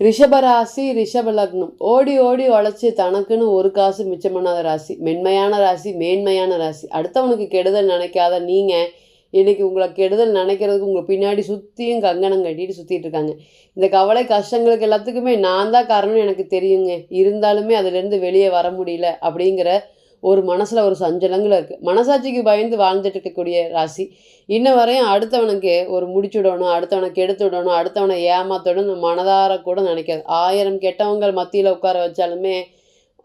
ரிஷபராசி ரிஷப லக்னம் ஓடி ஓடி உழைச்சி தனக்குன்னு ஒரு காசு மிச்சம் பண்ணாத ராசி. மென்மையான ராசி மேன்மையான ராசி. அடுத்தவனுக்கு கெடுதல் நினைக்காத நீங்கள் இன்னைக்கு உங்களை கெடுதல் நினைக்கிறதுக்கு உங்கள் பின்னாடி சுற்றியும் கங்கணம் கட்டிட்டு சுற்றிட்டு இருக்காங்க. இந்த கவலை கஷ்டங்களுக்கு எல்லாத்துக்குமே நான் தான் காரணம்னு எனக்கு தெரியுங்க. இருந்தாலுமே அதுலேருந்து வெளியே வர முடியல அப்படிங்கிற ஒரு மனசில் ஒரு சஞ்சலங்கள் இருக்குது மனசாட்சிக்கு பயந்து வாழ்ந்துட்டு இருக்கக்கூடிய ராசி இன்ன வரையும் அடுத்தவனுக்கு ஒரு முடிச்சுடணும் அடுத்தவனை கெடுத்து விடணும் அடுத்தவனை ஏமாத்தணும் மனதார கூட நினைக்காது. ஆயிரம் கெட்டவங்கள் மத்தியில் உட்கார வச்சாலுமே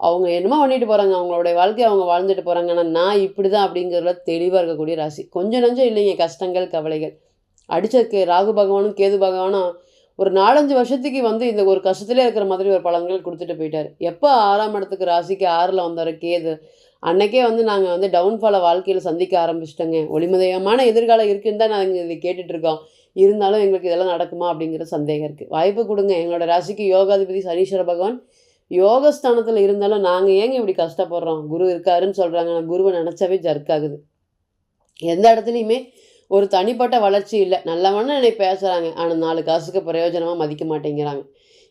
அவங்க என்னமோ பண்ணிட்டு போகிறாங்க அவங்களுடைய வாழ்க்கையை அவங்க வாழ்ந்துட்டு போகிறாங்க ஆனால் நான் இப்படி தான் அப்படிங்கிறதுல தெளிவாக இருக்கக்கூடிய ராசி. கொஞ்சம் நஞ்சம் இல்லைங்க. கஷ்டங்கள் கவலைகள். அடிச்சதுக்கு ராகு பகவானும் கேது பகவானும் ஒரு நாலஞ்சு வருஷத்துக்கு வந்து இந்த ஒரு கஷ்டத்திலே இருக்கிற மாதிரி ஒரு பலன்கள் கொடுத்துட்டு போயிட்டார். எப்போ ஆறாம் இடத்துக்கு ராசிக்கு ஆறில் வந்தார்? கேது. அன்னைக்கே வந்து நாங்கள் வந்து டவுன்ஃபாலை வாழ்க்கையில் சந்திக்க ஆரம்பிச்சிட்டோங்க. ஒளிமதயமான எதிர்காலம் இருக்குன்னு தான் நாங்கள் இதை கேட்டுட்ருக்கோம் இருந்தாலும் எங்களுக்கு இதெல்லாம் நடக்குமா அப்படிங்கிற சந்தேகம் இருக்குது வாய்ப்பு கொடுங்க. எங்களோட ராசிக்கு யோகாதிபதி சனீஸ்வர பகவான் யோகஸ்தானத்தில் இருந்தாலும் நாங்கள் ஏங்க இப்படி கஷ்டப்படுறோம்? குரு இருக்காருன்னு சொல்கிறாங்க நான் குருவை நினச்சாவே ஜர்க்காகுது எந்த இடத்துலையுமே ஒரு தனிப்பட்ட வளர்ச்சி இல்லை. நல்லவன்னு என்னை பேசுகிறாங்க ஆனால் நாலு காசுக்கு பிரயோஜனமாக மதிக்க மாட்டேங்கிறாங்க.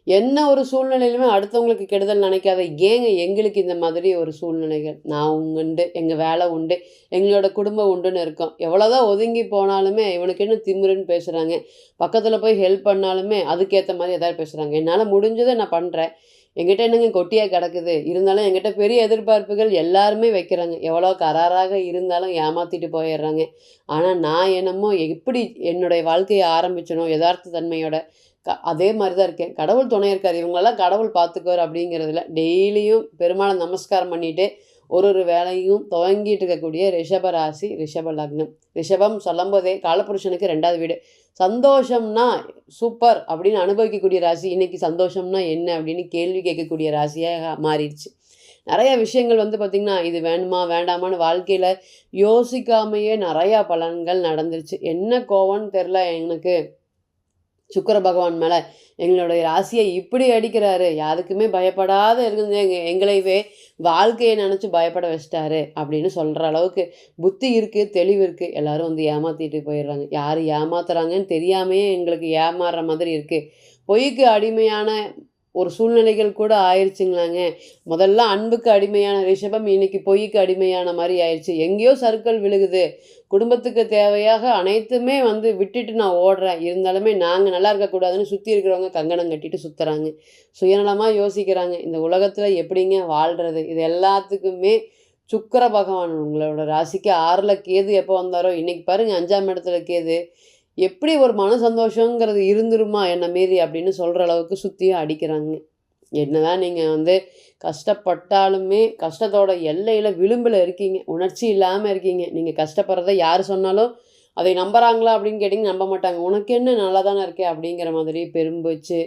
என்ன ஒரு சூழ்நிலையிலுமே அடுத்தவங்களுக்கு கெடுதல் நினைக்காத ஏங்க எங்களுக்கு இந்த மாதிரி ஒரு சூழ்நிலைகள்? நான் உண்டு எங்கள் வேலை உண்டு எங்களோட குடும்பம் உண்டுன்னு இருக்கோம். எவ்வளோதான் ஒதுங்கி போனாலுமே இவனுக்கு என்ன திமிருன்னு பேசுகிறாங்க பக்கத்தில் போய் ஹெல்ப் பண்ணாலுமே அதுக்கேற்ற மாதிரி எதாவது பேசுகிறாங்க என்னால் முடிஞ்சதை நான் பண்ணுறேன் எங்கிட்ட என்னங்க கொட்டியாக கிடக்குது? இருந்தாலும் எங்கிட்ட பெரிய எதிர்பார்ப்புகள் எல்லாருமே வைக்கிறாங்க. எவ்வளோ கராராக இருந்தாலும் ஏமாற்றிட்டு போயிடுறாங்க. ஆனால் நான் என்னமோ எப்படி என்னுடைய வாழ்க்கையை ஆரம்பிச்சனோ யதார்த்த தன்மையோட க அதே மாதிரி தான் இருக்கேன். கடவுள் துணை இருக்கார். இவங்களெல்லாம் கடவுள் பார்த்துக்குவார் அப்படிங்கிறதுல டெய்லியும் பெருமாளை நமஸ்காரம் பண்ணிட்டு ஒரு ஒரு வேலையும் துவங்கிட்டு இருக்கக்கூடிய ரிஷப ராசி ரிஷப லக்னம். ரிஷபம் சொல்லும்போதே காலபுருஷனுக்கு ரெண்டாவது வீடு. சந்தோஷம்னா சூப்பர் அப்படின்னு அனுபவிக்கக்கூடிய ராசி இன்னைக்கு சந்தோஷம்னா என்ன அப்படின்னு கேள்வி கேட்கக்கூடிய ராசியாக மாறிடுச்சு. நிறைய விஷயங்கள் வந்து பார்த்திங்கன்னா இது வேணுமா வேண்டாமான்னு வாழ்க்கையில் யோசிக்காமையே நிறையா பலன்கள் நடந்துருச்சு. என்ன கோவம்னு தெரில எனக்கு. சுக்கர பகவான் மேலே எங்களுடைய ராசியை இப்படி அடிக்கிறாரு. யாருக்குமே பயப்படாத இருந்து எங்க எங்களையவே வாழ்க்கையை நினச்சி பயப்பட வச்சிட்டாரு அப்படின்னு சொல்கிற அளவுக்கு புத்தி இருக்குது தெளிவு இருக்குது எல்லாரும் வந்து ஏமாற்றிட்டு போயிடுறாங்க. யார் ஏமாத்துறாங்கன்னு தெரியாமையே எங்களுக்கு ஏமாறுற மாதிரி இருக்குது பொய்க்கு அடிமையான ஒரு சூழ்நிலைகள் கூட ஆயிடுச்சுங்களாங்க முதல்ல அன்புக்கு அடிமையான ரிஷபம் இன்னைக்கு பொய்க்கு அடிமையான மாதிரி ஆயிடுச்சு எங்கேயோ சருக்கள் விழுகுது. குடும்பத்துக்கு தேவையாக அனைத்துமே வந்து விட்டுட்டு நான் ஓடுறேன். இருந்தாலுமே நாங்கள் நல்லா இருக்கக்கூடாதுன்னு சுற்றி இருக்கிறவங்க கங்கணம் கட்டிட்டு சுற்றுறாங்க சுயநலமாக யோசிக்கிறாங்க. இந்த உலகத்தில் எப்படிங்க வாழ்கிறது இது எல்லாத்துக்குமே சுக்கர பகவான் உங்களோட ராசிக்கு ஆறில் கேது எப்போ வந்தாரோ? இன்றைக்கி பாருங்கள் அஞ்சாம் இடத்துல கேது. எப்படி ஒரு மன சந்தோஷங்கிறது இருந்துருமா என்ன மீறி அப்படின்னு சொல்கிற அளவுக்கு சுற்றியும் அடிக்கிறாங்க. என்னதான் நீங்கள் வந்து கஷ்டப்பட்டாலுமே கஷ்டத்தோட எல்லையில் விளிம்பில் இருக்கீங்க உணர்ச்சி இல்லாமல் இருக்கீங்க. நீங்கள் கஷ்டப்படுறத யார் சொன்னாலும் அதை நம்புகிறாங்களா அப்படின்னு கேட்டிங்க நம்ப மாட்டாங்க. உனக்கு என்ன நல்லா தானே இருக்கே அப்படிங்கிற மாதிரி பெரும்பேச்சு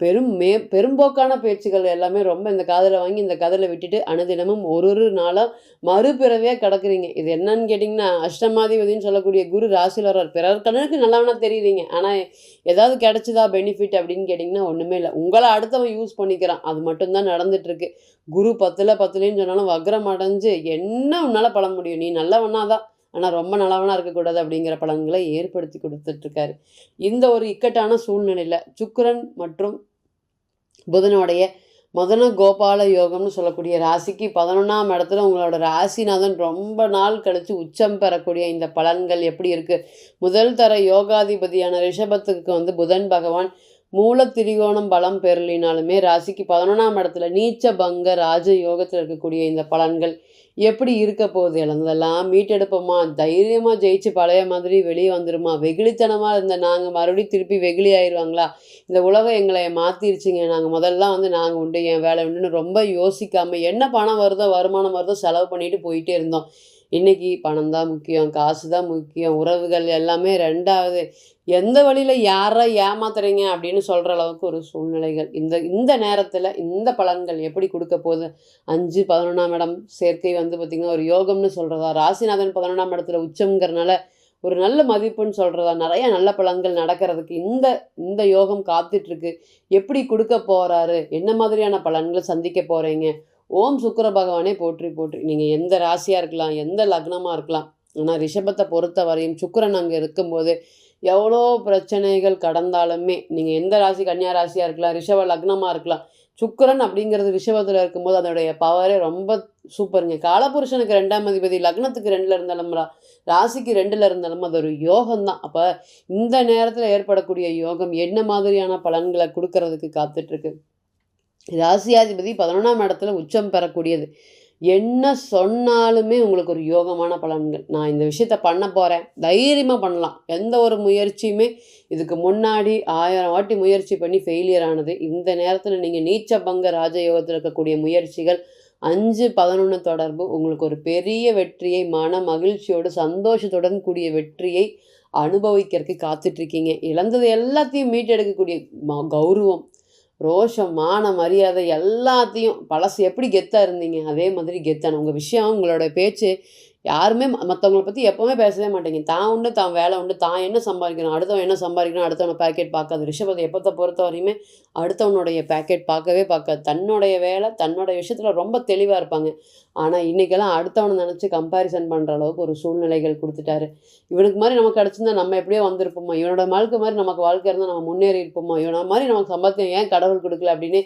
பெரும் மே பெரும்போக்கான பேச்சுகள் எல்லாமே ரொம்ப இந்த காதில் வாங்கி இந்த காதில் விட்டுட்டு அனுதினமும் ஒரு ஒரு நாளாக மறுபிறவையாக கிடக்குறீங்க. இது என்னன்னு கேட்டிங்கன்னா அஷ்டமாதிபதினு சொல்லக்கூடிய குரு ராசியில் வர்றார். பிறர் கண்ணுக்கு நல்லவனா தெரியுறீங்க. ஆனால் ஏதாவது கிடைச்சதா பெனிஃபிட் அப்படின்னு கேட்டிங்கன்னா ஒன்றுமே இல்லை. உங்களை அடுத்தவன் யூஸ் பண்ணிக்கிறான். அது மட்டும்தான் நடந்துட்டுருக்கு. குரு பத்தில் பத்துலேன்னு சொன்னாலும் வக்ரம் அடைஞ்சு என்ன உன்னால் பழ முடியும்? நீ நல்லவனா தான் ஆனால் ரொம்ப நல்லவனாக இருக்கக்கூடாது அப்படிங்கிற பலன்களை ஏற்படுத்தி கொடுத்துட்ருக்காரு. இந்த ஒரு இக்கட்டான சூழ்நிலையில் சுக்கரன் மற்றும் புதனுடைய மதன கோபால யோகம்னு சொல்லக்கூடிய ராசிக்கு பதினொன்றாம் இடத்துல உங்களோட ராசிநாதன் ரொம்ப நாள் கழித்து உச்சம் பெறக்கூடிய இந்த பலன்கள் எப்படி இருக்குது முதல் தர யோகாதிபதியான ரிஷபத்துக்கு வந்து புதன் பகவான் மூல திரிகோணம் பலம் பெறலினாலுமே ராசிக்கு பதினொன்றாம் இடத்துல நீச்ச பங்க ராஜ யோகத்தில் இருக்கக்கூடிய இந்த பலன்கள் எப்படி இருக்க போகுது? இழந்ததெல்லாம் மீட்டெடுப்போமா? தைரியமாக ஜெயிச்சு பழைய மாதிரி வெளியே வந்துடுமா வெகுளித்தனமாக இருந்த நாங்கள் மறுபடியும் திருப்பி வெகுளி ஆயிடுவாங்களா இந்த உலகம் எங்களை மாற்றிருச்சிங்க நாங்கள் முதல்ல வந்து நாங்கள் உண்டு என் வேலை உண்டுன்னு ரொம்ப யோசிக்காமல் என்ன பணம் வருதோ வருமானம் வருதோ செலவு பண்ணிட்டு போயிட்டே இருந்தோம். இன்றைக்கி பணம் தான் முக்கியம் காசு தான் முக்கியம் உறவுகள் எல்லாமே ரெண்டாவது. எந்த வழியில் யாரை ஏமாத்துறீங்க அப்படின்னு சொல்கிற அளவுக்கு ஒரு சூழ்நிலைகள். இந்த இந்த நேரத்தில் இந்த பலன்கள் எப்படி கொடுக்க போகுது? அஞ்சு பதினொன்றாம் இடம் சேர்க்கை வந்து பார்த்திங்கன்னா ஒரு யோகம்னு சொல்கிறதா ராசிநாதன் பதினொன்றாம் இடத்துல உச்சம்ங்கிறனால ஒரு நல்ல மதிப்புன்னு சொல்கிறதா நிறைய நல்ல பலன்கள் நடக்கிறதுக்கு இந்த இந்த யோகம் காத்துட்ருக்கு எப்படி கொடுக்க போகிறாரு என்ன மாதிரியான பலன்களை சந்திக்க போகிறீங்க ஓம் சுக்கிர பகவானே போற்றி போற்றி. நீங்கள் எந்த ராசியாக இருக்கலாம் எந்த லக்னமாக இருக்கலாம் ஆனால் ரிஷபத்தை பொறுத்த வரையும் சுக்கரன் அங்கே இருக்கும்போது எவ்வளோ பிரச்சனைகள் கடந்தாலுமே நீங்கள் எந்த ராசி கன்னியா ராசியாக இருக்கலாம் ரிஷப லக்னமாக இருக்கலாம் சுக்கரன் அப்படிங்கிறது ரிஷபத்தில் இருக்கும்போது அதனுடைய பவரே ரொம்ப சூப்பருங்க காலபுருஷனுக்கு ரெண்டாம் அதிபதி லக்னத்துக்கு ரெண்டில் இருந்தாலும் ராசிக்கு ரெண்டில் இருந்தாலும் அது ஒரு யோகம் தான் அப்போ இந்த நேரத்தில் ஏற்படக்கூடிய யோகம் என்ன மாதிரியான பலன்களை கொடுக்கறதுக்கு காத்துட்ருக்கு ராசியாதிபதி பதினொன்றாம் இடத்துல உச்சம் பெறக்கூடியது. என்ன சொன்னாலுமே உங்களுக்கு ஒரு யோகமான பலன்கள். நான் இந்த விஷயத்த பண்ண போகிறேன் தைரியமாக பண்ணலாம். எந்த ஒரு முயற்சியுமே இதுக்கு முன்னாடி ஆயிரம் வாட்டி முயற்சி பண்ணி ஃபெயிலியர் ஆனது. இந்த நேரத்தில் நீங்கள் நீச்ச பங்க ராஜயோகத்தில் இருக்கக்கூடிய முயற்சிகள் அஞ்சு பதினொன்று தொடர்பு உங்களுக்கு ஒரு பெரிய வெற்றியை மன மகிழ்ச்சியோடு சந்தோஷத்துடன் கூடிய வெற்றியை அனுபவிக்கிறதுக்கு காத்துட்ருக்கீங்க இழந்தது எல்லாத்தையும் மீட்டெடுக்கக்கூடிய ம- கௌரவம் ரோஷம் மான மரியாதை எல்லாத்தையும் பழசு எப்படி கெத்தாக இருந்தீங்க? அதே மாதிரி கெத்தான. உங்கள் விஷயம் உங்களோட பேச்சு யாருமே மற்றவங்கள பற்றி எப்போவுமே பேசவே மாட்டேங்க. தான் உண்டு தான் வேலை உண்டு தான் என்ன சம்பாதிக்கணும் அடுத்தவன் என்ன சம்பாதிக்கணும் அடுத்தவன பேக்கெட் பார்க்காது. ரிஷபத்தை எப்போத்தை பொறுத்த வரையுமே அடுத்தவனுடைய பேக்கெட் பார்க்கவே பார்க்காது. தன்னுடைய வேலை தன்னோட விஷயத்தில் ரொம்ப தெளிவாக இருப்பாங்க. ஆனால் இன்றைக்கெல்லாம் அடுத்தவனை நினச்சி கம்பேரிசன் பண்ணுற அளவுக்கு ஒரு சூழ்நிலைகள் கொடுத்துட்டாரு. இவனுக்கு மாதிரி நமக்கு கிடச்சிருந்தா நம்ம எப்படியோ வந்திருப்போமா? இவனோட வாழ்க்கை மாதிரி நமக்கு வாழ்க்கை இருந்தால் நம்ம முன்னேறி இருப்போமா? இவனை மாதிரி நமக்கு சம்பாத்தியம் ஏன் கடவுள் கொடுக்கல அப்படின்னு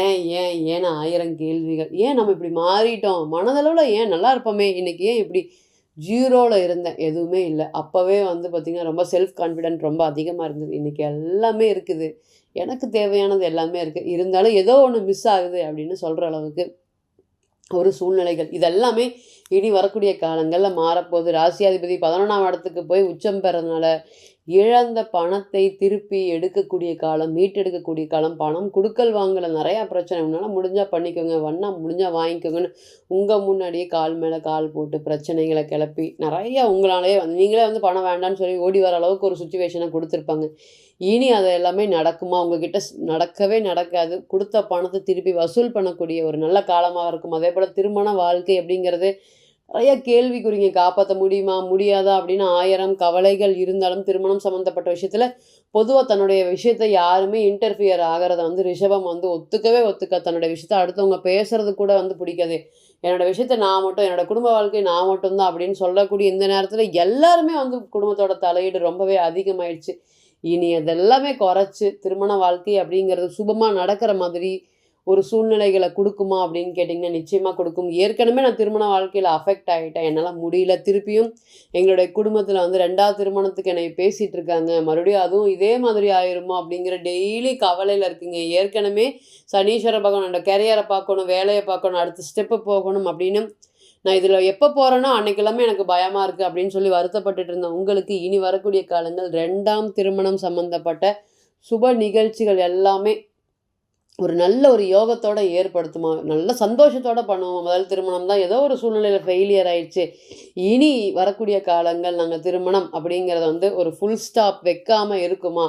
ஏன் ஏன் ஏன்னு ஆயிரம் கேள்விகள். ஏன் நம்ம இப்படி மாறிட்டோம்? மனதளவில் ஏன் நல்லா இருப்போமே? இன்றைக்கி ஏன் இப்படி ஜீரோவில் இருந்தேன்? எதுவுமே இல்லை. அப்போவே வந்து பார்த்திங்கன்னா ரொம்ப செல்ஃப் கான்ஃபிடென்ட் ரொம்ப அதிகமாக இருந்தது. இன்றைக்கி எல்லாமே இருக்குது. எனக்கு தேவையானது எல்லாமே இருக்குது இருந்தாலும் ஏதோ ஒன்று மிஸ் ஆகுது அப்படின்னு சொல்கிற அளவுக்கு ஒரு சூழ்நிலைகள். இதெல்லாமே இனி வரக்கூடிய காலங்களில் மாறப்போகுது. ராசியாதிபதி பதினொன்றாம் இடத்துக்கு போய் உச்சம் பெறதுனால இழந்த பணத்தை திருப்பி எடுக்கக்கூடிய காலம் மீட்டெடுக்கக்கூடிய காலம் பணம் கொடுக்கல் வாங்கல நிறையா பிரச்சனை. உன்னால் முடிஞ்சால் பண்ணிக்கோங்க வண்ணா முடிஞ்சால் வாங்கிக்கோங்கன்னு உங்கள் முன்னாடியே கால் மேலே கால் போட்டு பிரச்சனைகளை கிளப்பி நிறையா உங்களாலேயே வந்து நீங்களே வந்து பணம் வேண்டாம்னு சொல்லி ஓடி வர அளவுக்கு ஒரு சுச்சுவேஷனை கொடுத்துருப்பாங்க. இனி அது எல்லாமே நடக்குமா? உங்ககிட்ட நடக்கவே நடக்காது. கொடுத்த பணத்தை திருப்பி வசூல் பண்ணக்கூடிய ஒரு நல்ல காலமாக இருக்கும்? அதே போல் திருமண வாழ்க்கை அப்படிங்கிறது நிறைய கேள்விக்குறிங்க காப்பாற்ற முடியுமா? முடியாதா? அப்படின்னு ஆயிரம் கவலைகள் இருந்தாலும் திருமணம் சம்மந்தப்பட்ட விஷயத்தில் பொதுவாக தன்னுடைய விஷயத்தை யாருமே இன்டர்ஃபியர் ஆகிறத வந்து ரிஷபம் வந்து ஒத்துக்கவே ஒத்துக்க தன்னுடைய விஷயத்த அடுத்தவங்க பேசுறது கூட வந்து பிடிக்காது. என்னோட விஷயத்த நான் மட்டும் என்னோடய குடும்ப வாழ்க்கை நான் மட்டும்தான் அப்படின்னு சொல்லக்கூடிய இந்த நேரத்தில் எல்லாருமே வந்து குடும்பத்தோட தலையீடு ரொம்பவே அதிகமாயிடுச்சு. இனி அதெல்லாமே குறைச்சி திருமண வாழ்க்கை அப்படிங்கிறது சுபமாக நடக்கிற மாதிரி ஒரு சூழ்நிலைகளை கொடுக்குமா அப்படின்னு கேட்டிங்கன்னா நிச்சயமாக கொடுக்கும். ஏற்கனவே நான் திருமண வாழ்க்கையில் அஃபெக்ட் ஆகிட்டேன் என்னால் முடியல. திருப்பியும் எங்களுடைய குடும்பத்தில் வந்து ரெண்டாவது திருமணத்துக்கு என்னை பேசிகிட்டு இருக்காங்க. மறுபடியும் அதுவும் இதே மாதிரி ஆயிருமா அப்படிங்கிற டெய்லி கவலையில் இருக்குங்க. ஏற்கனவே சனீஸ்வர பகவானோட கெரியரை பார்க்கணும் வேலையை பார்க்கணும் அடுத்த ஸ்டெப்பு போகணும் அப்படின்னு நான் இதில் எப்போ போகிறேனோ அன்னைக்கெல்லாமே எனக்கு பயமாக இருக்குது அப்படின்னு சொல்லி வருத்தப்பட்டுட்டு இருந்தேன் உங்களுக்கு இனி வரக்கூடிய காலங்கள் ரெண்டாம் திருமணம் சம்மந்தப்பட்ட சுப நிகழ்ச்சிகள் எல்லாமே ஒரு நல்ல ஒரு யோகத்தோடு ஏற்படுத்துமா நல்ல சந்தோஷத்தோடு பண்ணுவோம்? முதல் திருமணம் தான் ஏதோ ஒரு சூழ்நிலையில் ஃபெயிலியர் ஆயிடுச்சு. இனி வரக்கூடிய காலங்கள் நாங்கள் திருமணம் அப்படிங்கிறத வந்து ஒரு ஃபுல் ஸ்டாப் வைக்காமல் இருக்குமா?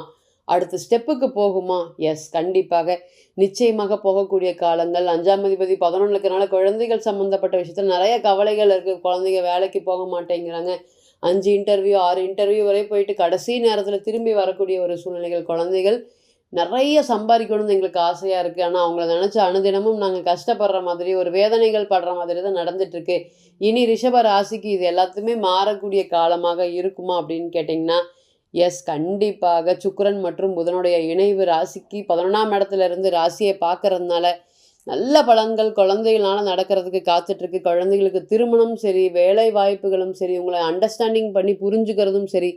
அடுத்த ஸ்டெப்புக்கு போகுமா? எஸ் கண்டிப்பாக. நிச்சயமாக போகக்கூடிய காலங்கள் அஞ்சாம் அதிபதி பதினொன்று இருக்கனால குழந்தைகள் சம்மந்தப்பட்ட விஷயத்தில் நிறைய கவலைகள் இருக்குது குழந்தைங்க வேலைக்கு போக மாட்டேங்கிறாங்க. அஞ்சு இன்டர்வியூ ஆறு இன்டர்வியூ வரை போயிட்டு கடைசி நேரத்தில் திரும்பி வரக்கூடிய ஒரு சூழ்நிலைகள் குழந்தைகள் நிறைய சம்பாதிக்கணும்னு எங்களுக்கு ஆசையாக இருக்குது ஆனால் அவங்கள நினச்ச அனுதினமும் நாங்கள் கஷ்டப்படுற மாதிரி ஒரு வேதனைகள் படுற மாதிரி தான் நடந்துட்டுருக்கு இனி ரிஷப ராசிக்கு இது எல்லாத்துமே மாறக்கூடிய காலமாக இருக்குமா அப்படின்னு கேட்டிங்கன்னா எஸ் கண்டிப்பாக. சுக்கரன் மற்றும் புதனுடைய இணைவு ராசிக்கு பதினொன்றாம் இடத்துல இருந்து ராசியை பார்க்கறதுனால நல்ல பலன்கள் குழந்தைகளால் நடக்கிறதுக்கு காத்துட்ருக்கு குழந்தைகளுக்கு திருமணம் சரி வேலை வாய்ப்புகளும் சரி உங்களை அண்டர்ஸ்டாண்டிங் பண்ணி புரிஞ்சுக்கிறதும் சரி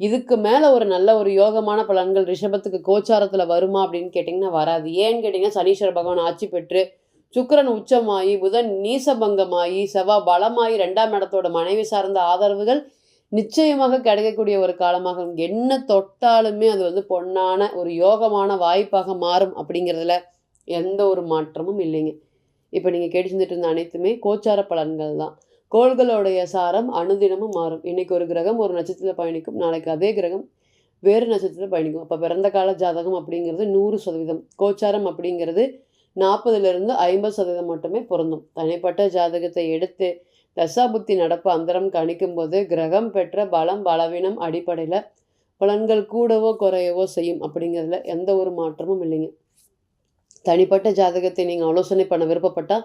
இதுக்கு மேலே ஒரு நல்ல ஒரு யோகமான பலன்கள் ரிஷபத்துக்கு கோச்சாரத்தில் வருமா அப்படின்னு கேட்டிங்கன்னா வராது. ஏன்னு கேட்டிங்கன்னா சனீஸ்வர பகவான் ஆட்சி பெற்று சுக்கிரன் உச்சமாகி புதன் நீசபங்கமாகி செவ்வா பலமாகி ரெண்டாம் இடத்தோட மனைவி சார்ந்த ஆதரவுகள் நிச்சயமாக கிடைக்கக்கூடிய ஒரு காலமாக என்ன தொட்டாலுமே அது வந்து பொன்னான ஒரு யோகமான வாய்ப்பாக மாறும் அப்படிங்கிறதுல எந்த ஒரு மாற்றமும் இல்லைங்க. இப்போ நீங்கள் கேட்டு செஞ்சுட்டு இருந்த அனைத்துமே கோச்சார பலன்கள் தான் கோள்களுடைய சாரம் அனுதினமும் மாறும். இன்னைக்கு ஒரு கிரகம் ஒரு நட்சத்திரத்தில் பயணிக்கும் நாளைக்கு அதே கிரகம் வேறு நட்சத்திரத்தில் பயணிக்கும். அப்போ பிறந்த கால ஜாதகம் அப்படிங்கிறது நூறு சதவீதம். கோச்சாரம் அப்படிங்கிறது நாற்பதுலேருந்து ஐம்பது சதவீதம் மட்டுமே பொருந்தும். தனிப்பட்ட ஜாதகத்தை எடுத்து தசாபுத்தி நடப்பு அந்தரம் கணிக்கும்போது கிரகம் பெற்ற பலம் பலவீனம் அடிப்படையில் பலன்கள் கூடவோ குறையவோ செய்யும் அப்படிங்கிறதுல எந்த ஒரு மாற்றமும் இல்லைங்க. தனிப்பட்ட ஜாதகத்தை நீங்கள் ஆலோசனை பண்ண விருப்பப்பட்டால்